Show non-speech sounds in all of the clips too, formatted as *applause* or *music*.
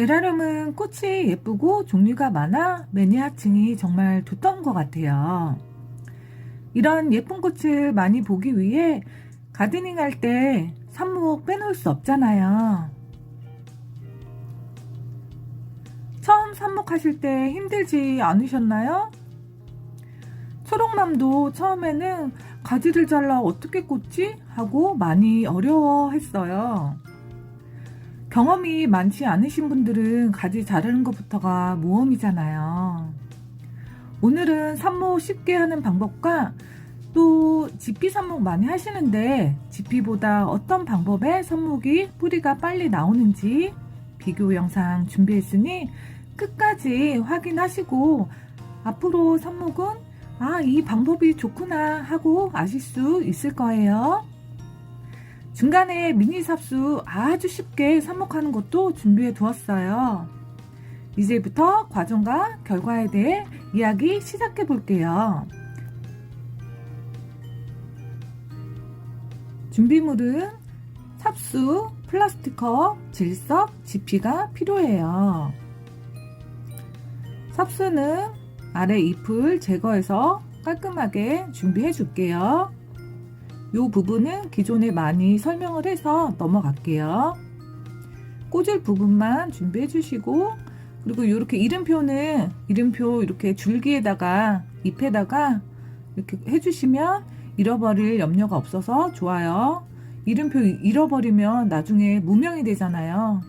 제라늄은 꽃이 예쁘고 종류가 많아 매니아층이 정말 두터운 것 같아요. 이런 예쁜 꽃을 많이 보기 위해 가드닝 할 때 삽목 빼놓을 수 없잖아요. 처음 삽목하실 때 힘들지 않으셨나요? 초록맘도 처음에는 가지를 잘라 어떻게 꽂지? 하고 많이 어려워했어요. 경험이 많지 않으신 분들은 가지 자르는 것부터가 모험이잖아요. 오늘은 삽목 쉽게 하는 방법과 또 지피 삽목 많이 하시는데 지피보다 어떤 방법에 삽목이 뿌리가 빨리 나오는지 비교 영상 준비했으니 끝까지 확인하시고 앞으로 삽목은 아, 이 방법이 좋구나 하고 아실 수 있을 거예요. 중간에 미니 삽수 아주 쉽게 삽목하는 것도 준비해 두었어요. 이제부터 과정과 결과에 대해 이야기 시작해 볼게요. 준비물은 삽수, 플라스틱 컵, 질석, 지피가 필요해요. 삽수는 아래 잎을 제거해서 깔끔하게 준비해 줄게요. 이 부분은 기존에 많이 설명을 해서 넘어갈게요. 꽂을 부분만 준비해 주시고 그리고 이렇게 이름표는 이름표 이렇게 줄기에다가 잎에다가 이렇게 해주시면 잃어버릴 염려가 없어서 좋아요. 이름표 잃어버리면 나중에 무명이 되잖아요.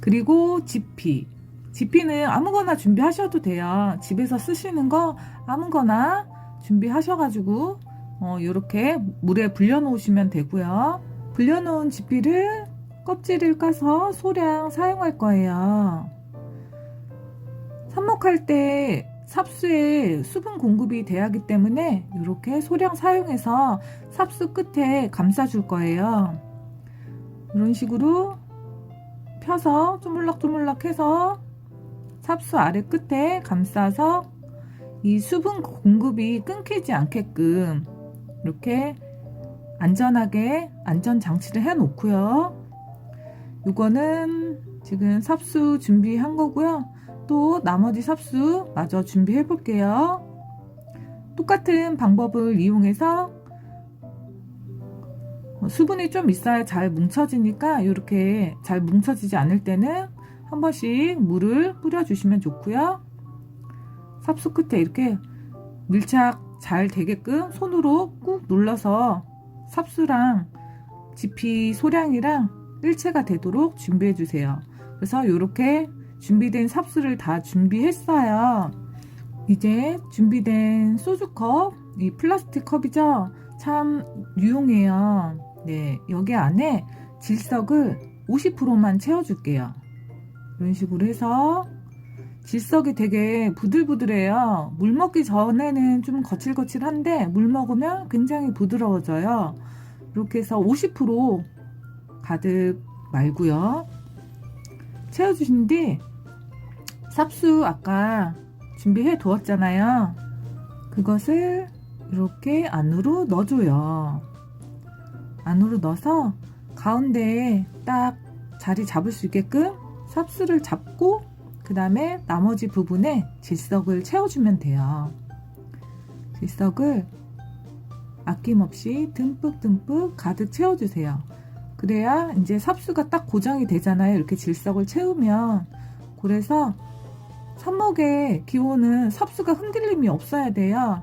그리고 지피. 지피는 아무거나 준비하셔도 돼요. 집에서 쓰시는 거 아무거나 준비하셔가지고 어, 이렇게 물에 불려놓으시면 되고요. 불려놓은 지피를 껍질을 까서 소량 사용할 거예요. 삽목할 때 삽수에 수분 공급이 돼야 하기 때문에 이렇게 소량 사용해서 삽수 끝에 감싸줄 거예요. 이런 식으로 펴서 쪼물락쪼물락 해서 삽수 아래 끝에 감싸서 이 수분 공급이 끊기지 않게끔 이렇게 안전하게 안전 장치를 해 놓고요. 이거는 지금 삽수 준비한 거고요. 또 나머지 삽수 마저 준비해 볼게요. 똑같은 방법을 이용해서 수분이 좀 있어야 잘 뭉쳐지니까 이렇게 잘 뭉쳐지지 않을 때는 한 번씩 물을 뿌려주시면 좋고요. 삽수 끝에 이렇게 밀착 잘 되게끔 손으로 꾹 눌러서 삽수랑 지피 소량이랑 일체가 되도록 준비해 주세요. 그래서 이렇게 준비된 삽수를 다 준비했어요. 이제 준비된 소주컵, 이 플라스틱 컵이죠? 참 유용해요. 네, 여기 안에 질석을 50%만 채워줄게요. 이런 식으로 해서 질석이 되게 부들부들해요. 물 먹기 전에는 좀 거칠거칠한데 물 먹으면 굉장히 부드러워져요. 이렇게 해서 50% 가득 말고요. 채워주신 뒤 삽수 아까 준비해 두었잖아요. 그것을 이렇게 안으로 넣어줘요. 안으로 넣어서 가운데에 딱 자리 잡을 수 있게끔 삽수를 잡고 그 다음에 나머지 부분에 질석을 채워주면 돼요. 질석을 아낌없이 듬뿍듬뿍 가득 채워주세요. 그래야 이제 삽수가 딱 고정이 되잖아요. 이렇게 질석을 채우면. 그래서 삽목의 기호는 삽수가 흔들림이 없어야 돼요.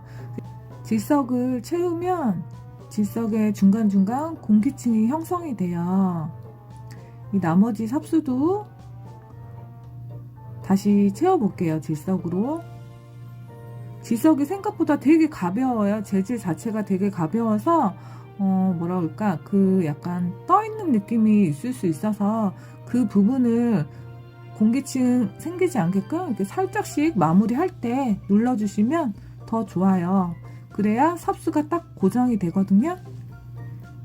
질석을 채우면 질석의 중간중간 공기층이 형성이 돼요. 이 나머지 삽수도 다시 채워볼게요. 질석으로. 질석이 생각보다 되게 가벼워요. 재질 자체가 되게 가벼워서 어 뭐라 그럴까 그 약간 떠 있는 느낌이 있을 수 있어서 그 부분을 공기층 생기지 않게끔 이렇게 살짝씩 마무리할 때 눌러주시면 더 좋아요. 그래야 삽수가 딱 고정이 되거든요.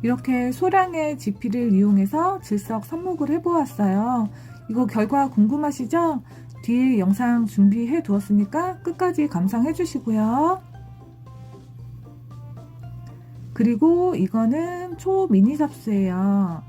이렇게 소량의 지피를 이용해서 질석 삽목을 해보았어요. 이거 결과 궁금하시죠? 뒤에 영상 준비해 두었으니까 끝까지 감상해 주시고요. 그리고 이거는 초 미니 삽수예요.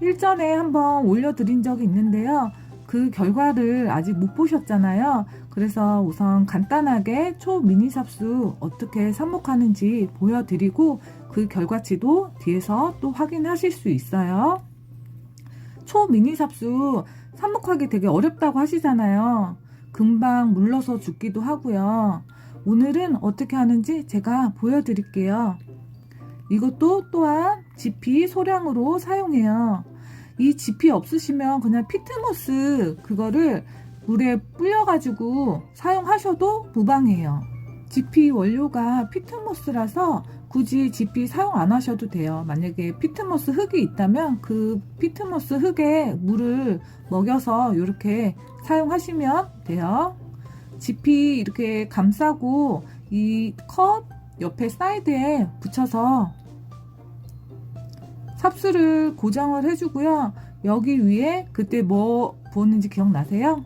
일전에 한번 올려드린 적이 있는데요. 그 결과를 아직 못 보셨잖아요. 그래서 우선 간단하게 초 미니 삽수 어떻게 삽목하는지 보여드리고 그 결과치도 뒤에서 또 확인하실 수 있어요. 초 미니 삽수 삽목하기 되게 어렵다고 하시잖아요. 금방 물러서 죽기도 하고요. 오늘은 어떻게 하는지 제가 보여드릴게요. 이것도 또한 지피 소량으로 사용해요. 이 지피 없으시면 그냥 피트모스 그거를 물에 불려가지고 사용하셔도 무방해요. 지피 원료가 피트모스라서 굳이 지피 사용 안 하셔도 돼요. 만약에 피트모스 흙이 있다면 그 피트모스 흙에 물을 먹여서 이렇게 사용하시면 돼요. 지피 이렇게 감싸고 이 컵 옆에 사이드에 붙여서 삽수를 고정을 해주고요. 여기 위에 그때 뭐 부었는지 기억나세요?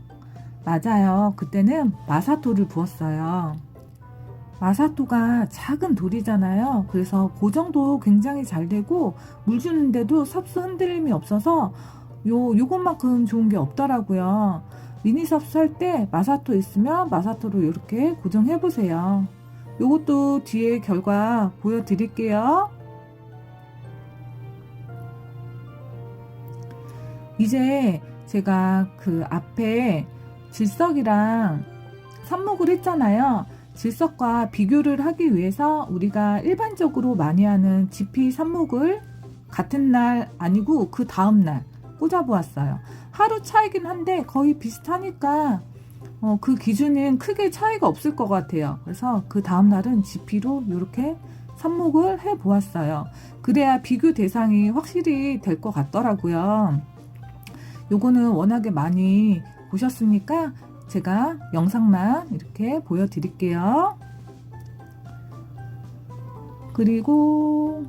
맞아요. 그때는 마사토를 부었어요. 마사토가 작은 돌이잖아요. 그래서 고정도 굉장히 잘 되고 물 주는데도 삽수 흔들림이 없어서 요 요것만큼 좋은 게 없더라고요. 미니 삽수 할 때 마사토 있으면 마사토로 이렇게 고정해 보세요. 요것도 뒤에 결과 보여드릴게요. 이제 제가 그 앞에 질석이랑 삽목을 했잖아요. 질석과 비교를 하기 위해서 우리가 일반적으로 많이 하는 지피 삽목을 같은 날 아니고 그 다음 날 꽂아보았어요. 하루 차이긴 한데 거의 비슷하니까 어, 그 기준은 크게 차이가 없을 것 같아요. 그래서 그 다음 날은 지피로 이렇게 삽목을 해 보았어요. 그래야 비교 대상이 확실히 될 것 같더라고요. 요거는 워낙에 많이 보셨으니까 제가 영상만 이렇게 보여드릴게요. 그리고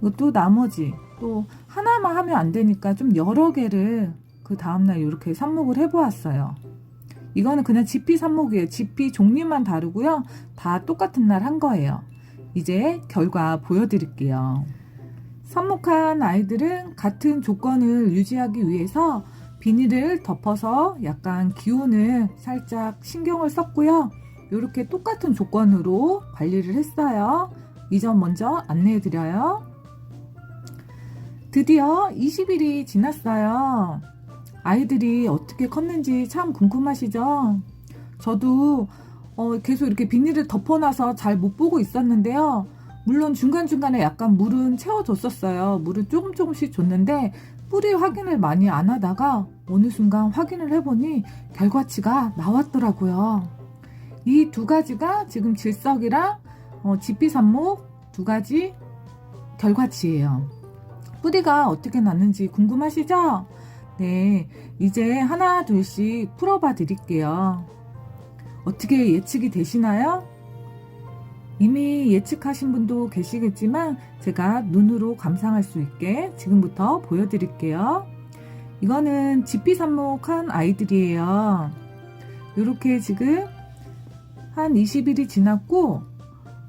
이것도 나머지 또 하나만 하면 안 되니까 좀 여러 개를 그 다음날 이렇게 삽목을 해보았어요. 이거는 그냥 지피 삽목이에요. 지피 종류만 다르고요. 다 똑같은 날 한 거예요. 이제 결과 보여드릴게요. 삽목한 아이들은 같은 조건을 유지하기 위해서 비닐을 덮어서 약간 기온을 살짝 신경을 썼고요. 이렇게 똑같은 조건으로 관리를 했어요. 이 점 먼저 안내해 드려요. 드디어 20일이 지났어요. 아이들이 어떻게 컸는지 참 궁금하시죠? 저도 어, 계속 이렇게 비닐을 덮어놔서 잘 못 보고 있었는데요. 물론 중간중간에 약간 물은 채워줬었어요. 물을 조금 조금씩 줬는데 뿌리 확인을 많이 안 하다가 어느 순간 확인을 해보니 결과치가 나왔더라고요. 이 두 가지가 지금 질석이랑 어, 지피산목 두 가지 결과치예요. 뿌리가 어떻게 났는지 궁금하시죠? 네, 이제 하나 둘씩 풀어봐 드릴게요. 어떻게 예측이 되시나요? 이미 예측하신 분도 계시겠지만 제가 눈으로 감상할 수 있게 지금부터 보여드릴게요. 이거는 삽목한 아이들이에요. 이렇게 지금 한 20일이 지났고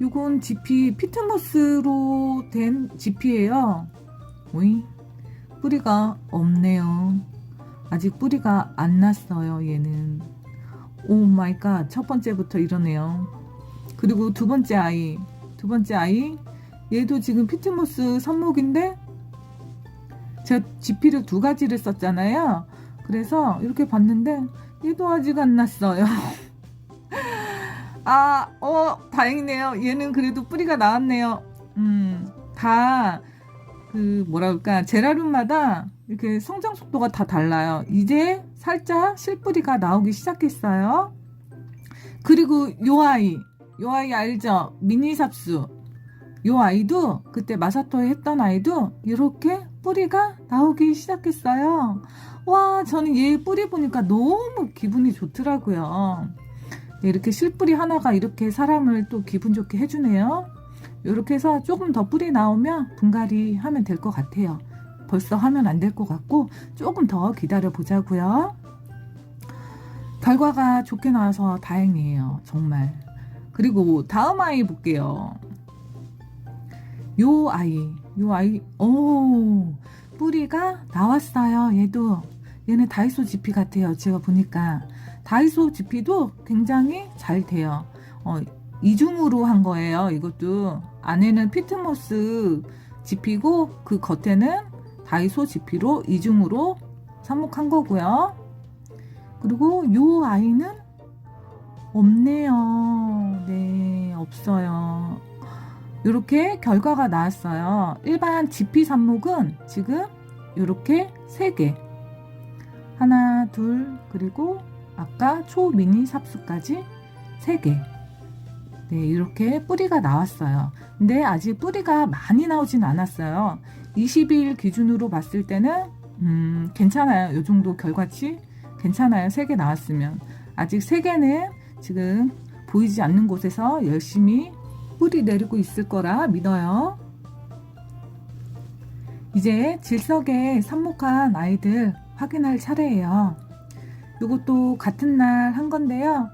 이건 지피 피트모스로 된 지피예요. 오이 뿌리가 없네요. 아직 뿌리가 안 났어요. 얘는 오 마이 갓. 첫 번째부터 이러네요. 그리고 두 번째 아이, 두 번째 아이, 얘도 지금 피트모스 삽목인데 제가 지피를 두 가지를 썼잖아요. 그래서 이렇게 봤는데 얘도 아직 안 났어요. *laughs* 아, 어, 다행이네요. 얘는 그래도 뿌리가 나왔네요. 음, 다, 그, 뭐라 그럴까, 제라늄마다 이렇게 성장 속도가 다 달라요. 이제 살짝 실뿌리가 나오기 시작했어요. 그리고 요 아이, 요 아이 알죠? 미니 삽수. 요 아이도 그때 마사토에 했던 아이도 이렇게 뿌리가 나오기 시작했어요. 와, 저는 얘 뿌리 보니까 너무 기분이 좋더라고요. 네, 이렇게 실뿌리 하나가 이렇게 사람을 또 기분 좋게 해주네요. 이렇게 해서 조금 더 뿌리 나오면 분갈이 하면 될 것 같아요. 벌써 하면 안 될 것 같고 조금 더 기다려 보자고요. 결과가 좋게 나와서 다행이에요. 정말. 그리고 다음 아이 볼게요. 요 아이, 요 아이, 오, 뿌리가 나왔어요. 얘도 얘는 다이소 지피 같아요. 제가 보니까 다이소 지피도 굉장히 잘 돼요. 어, 이중으로 한 거예요. 이것도 안에는 피트모스 지피고 그 겉에는 다이소 지피로 이중으로 삽목한 거고요. 그리고 요 아이는 없네요. 네, 없어요. 이렇게 결과가 나왔어요. 일반 지피 삽목은 지금 이렇게 3개. 하나, 둘, 그리고 아까 초 미니 삽수까지 3개. 네, 이렇게 뿌리가 나왔어요. 근데 아직 뿌리가 많이 나오진 않았어요. 20일 기준으로 봤을 때는, 음, 괜찮아요. 이 정도 결과치 괜찮아요. 3개 나왔으면. 아직 3개는 지금 보이지 않는 곳에서 열심히 뿌리 내리고 있을 거라 믿어요. 이제 질석에 삽목한 아이들 확인할 차례예요. 이것도 같은 날 한 건데요.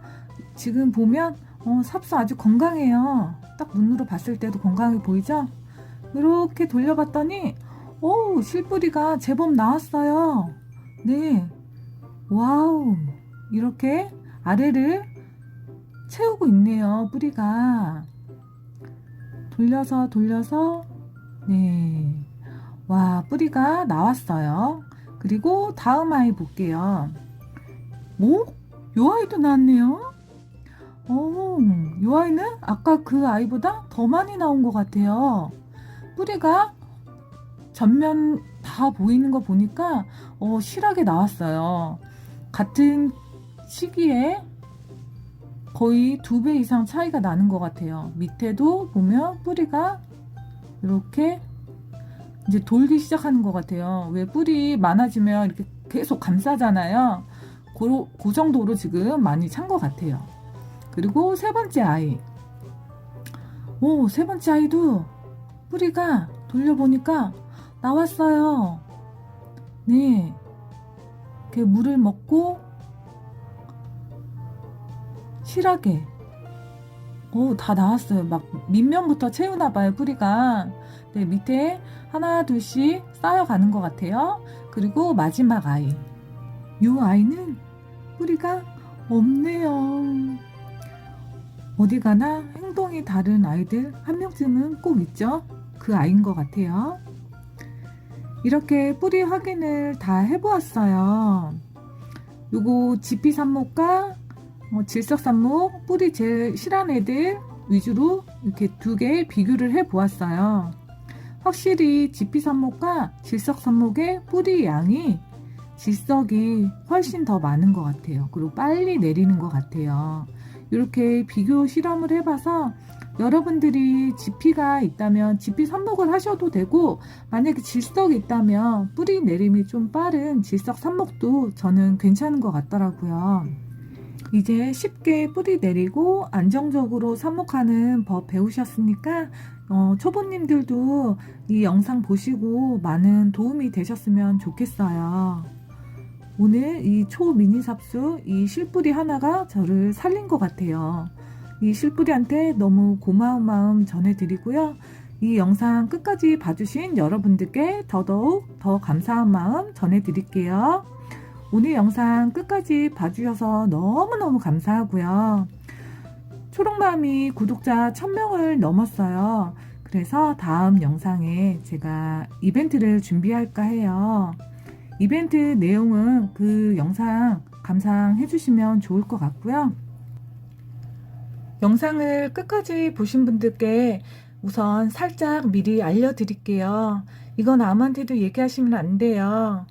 지금 보면 어, 삽수 아주 건강해요. 딱 눈으로 봤을 때도 건강해 보이죠? 이렇게 돌려봤더니 오 실뿌리가 제법 나왔어요. 네, 와우 이렇게 아래를 채우고 있네요. 뿌리가 돌려서 돌려서 네. 와, 뿌리가 나왔어요. 그리고 다음 아이 볼게요. 오? 요 아이도 나왔네요. 오, 요 아이는 아까 그 아이보다 더 많이 나온 것 같아요. 뿌리가 전면 다 보이는 거 보니까 어, 실하게 나왔어요. 같은 시기에 거의 두 배 이상 차이가 나는 것 같아요. 밑에도 보면 뿌리가 이렇게 이제 돌기 시작하는 것 같아요. 왜 뿌리 많아지면 이렇게 계속 감싸잖아요. 그, 그 정도로 지금 많이 찬 것 같아요. 그리고 세 번째 아이. 오, 세 번째 아이도 뿌리가 돌려보니까 나왔어요. 네. 이렇게 물을 먹고 실하게. 오, 다 나왔어요. 막 밑면부터 채우나 봐요, 뿌리가. 네, 밑에 하나, 둘씩 쌓여가는 것 같아요. 그리고 마지막 아이. 이 아이는 뿌리가 없네요. 어디 가나 행동이 다른 아이들 한 명쯤은 꼭 있죠? 그 아이인 것 같아요. 이렇게 뿌리 확인을 다 해보았어요. 요거 지피 삽목과 어, 질석삽목, 뿌리 제일 실한 애들 위주로 이렇게 두 개 비교를 해 보았어요. 확실히 지피삽목과 질석삽목의 뿌리 양이 질석이 훨씬 더 많은 것 같아요. 그리고 빨리 내리는 것 같아요. 이렇게 비교 실험을 해봐서 여러분들이 지피가 있다면 지피 삽목을 하셔도 되고 만약에 질석이 있다면 뿌리 내림이 좀 빠른 질석 삽목도 저는 괜찮은 것 같더라고요. 이제 쉽게 뿌리 내리고 안정적으로 삽목하는 법 배우셨으니까 어, 초보님들도 이 영상 보시고 많은 도움이 되셨으면 좋겠어요. 오늘 이 초미니 삽수 이 실뿌리 하나가 저를 살린 것 같아요. 이 실뿌리한테 너무 고마운 마음 전해드리고요. 이 영상 끝까지 봐주신 여러분들께 더더욱 더 감사한 마음 전해드릴게요. 오늘 영상 끝까지 봐주셔서 너무너무 감사하고요. 초록마음이 구독자 1000명을 넘었어요. 그래서 다음 영상에 제가 이벤트를 준비할까 해요. 이벤트 내용은 그 영상 감상해 주시면 좋을 것 같고요. 영상을 끝까지 보신 분들께 우선 살짝 미리 알려드릴게요. 이건 아무한테도 얘기하시면 안 돼요.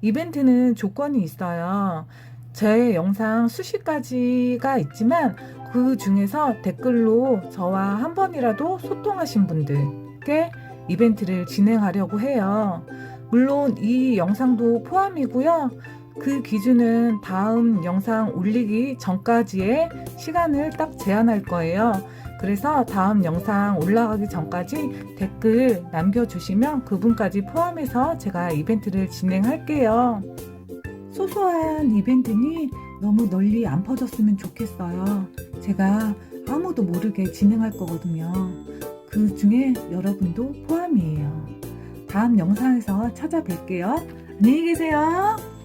이벤트는 조건이 있어요. 제 영상 수십 가지가 있지만 그 중에서 댓글로 저와 한 번이라도 소통하신 분들께 이벤트를 진행하려고 해요. 물론 이 영상도 포함이고요. 그 기준은 다음 영상 올리기 전까지의 시간을 딱 제한할 거예요. 그래서 다음 영상 올라가기 전까지 댓글 남겨주시면 그분까지 포함해서 제가 이벤트를 진행할게요. 소소한 이벤트니 너무 널리 안 퍼졌으면 좋겠어요. 제가 아무도 모르게 진행할 거거든요. 그 중에 여러분도 포함이에요. 다음 영상에서 찾아뵐게요. 안녕히 계세요.